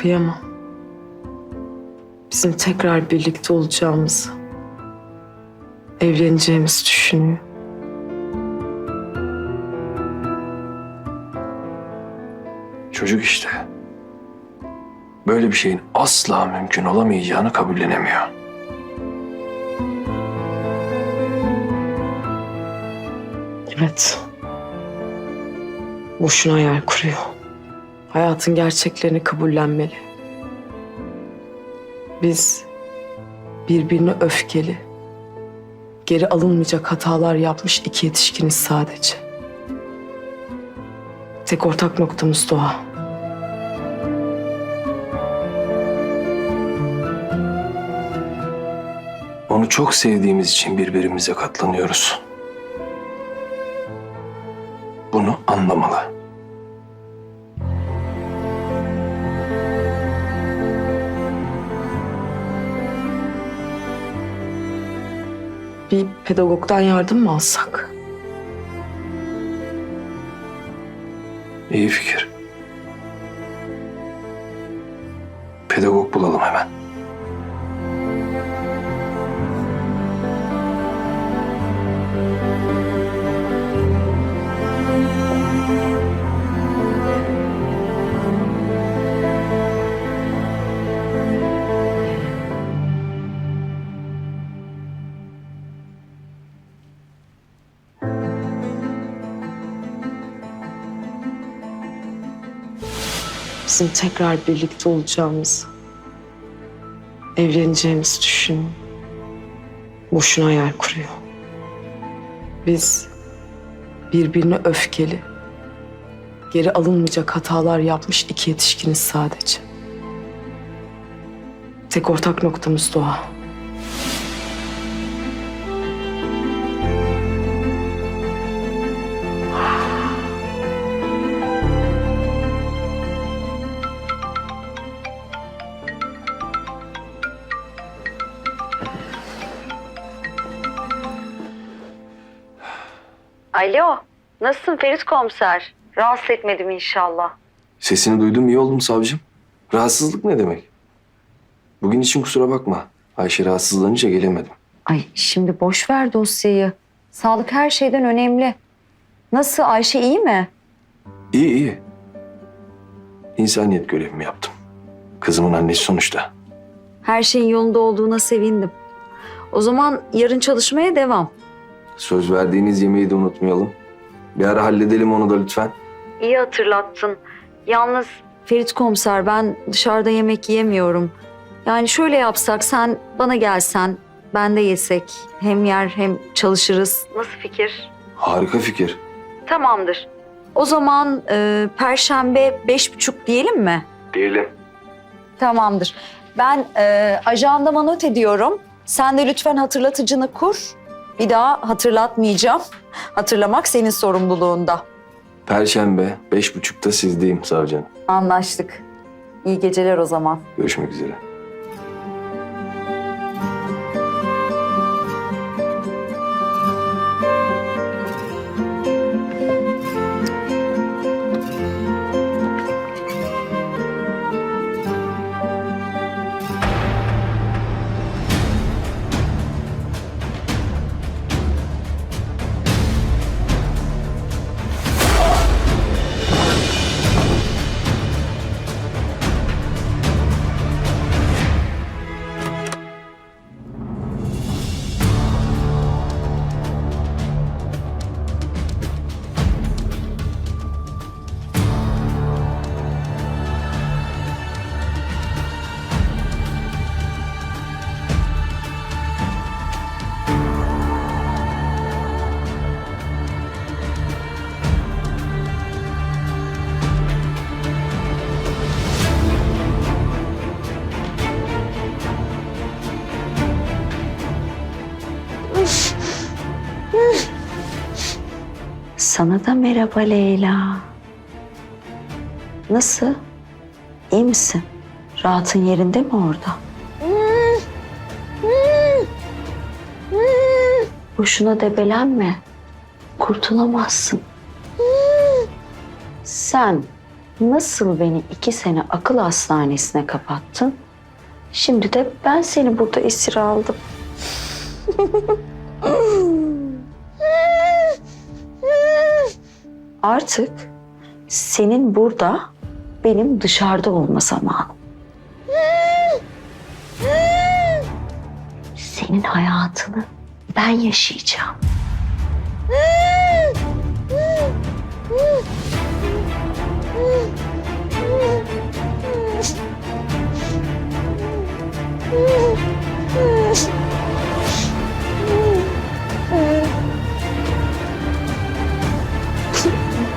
kıyamam. Bizim tekrar birlikte olacağımızı, evleneceğimizi düşünüyor. Çocuk işte. Böyle bir şeyin asla mümkün olamayacağını kabullenemiyor. Evet. Boşuna hayal kuruyor. Hayatın gerçeklerini kabullenmeli. Biz birbirine öfkeli, geri alınmayacak hatalar yapmış iki yetişkiniz sadece. Tek ortak noktamız doğa. Onu çok sevdiğimiz için birbirimize katlanıyoruz. Bunu anlamalı. Bir pedagogdan yardım mı alsak? İyi fikir. Pedagog bulalım hemen. Bizim tekrar birlikte olacağımızı, evleneceğimizi düşünüyor. Boşuna hayal kuruyor. Biz birbirine öfkeli, geri alınmayacak hatalar yapmış iki yetişkiniz sadece. Tek ortak noktamız doğa. Alo, nasılsın Ferit komiser? Rahatsız etmedim inşallah. Sesini duydum iyi oldum savcım. Rahatsızlık ne demek? Bugün için kusura bakma. Ayşe rahatsızlanınca gelemedim. Ay şimdi boş ver dosyayı. Sağlık her şeyden önemli. Nasıl Ayşe iyi mi? İyi iyi. İnsaniyet görevimi yaptım. Kızımın annesi sonuçta. Her şeyin yolunda olduğuna sevindim. O zaman yarın çalışmaya devam. Söz verdiğiniz yemeği de unutmayalım. Bir ara halledelim onu da lütfen. İyi hatırlattın. Yalnız Ferit komiser ben dışarıda yemek yiyemiyorum. Yani şöyle yapsak sen bana gelsen ben de yesek. Hem yer hem çalışırız. Nasıl fikir? Harika fikir. Tamamdır. O zaman e, perşembe beş buçuk diyelim mi? Diyelim. Tamamdır. Ben e, ajandama not ediyorum. Sen de lütfen hatırlatıcını kur. Bir daha hatırlatmayacağım. Hatırlamak senin sorumluluğunda. Perşembe beş buçukta sizdeyim savcım. Anlaştık. İyi geceler o zaman. Görüşmek üzere. Sana da merhaba Leyla. Nasıl? İyi misin? Rahatın yerinde mi orada? Boşuna debelenme. Kurtulamazsın. Sen nasıl beni iki sene akıl hastanesine kapattın? Şimdi de ben seni burada esir aldım. Artık senin burada, benim dışarıda olma zamanım. Senin hayatını ben yaşayacağım.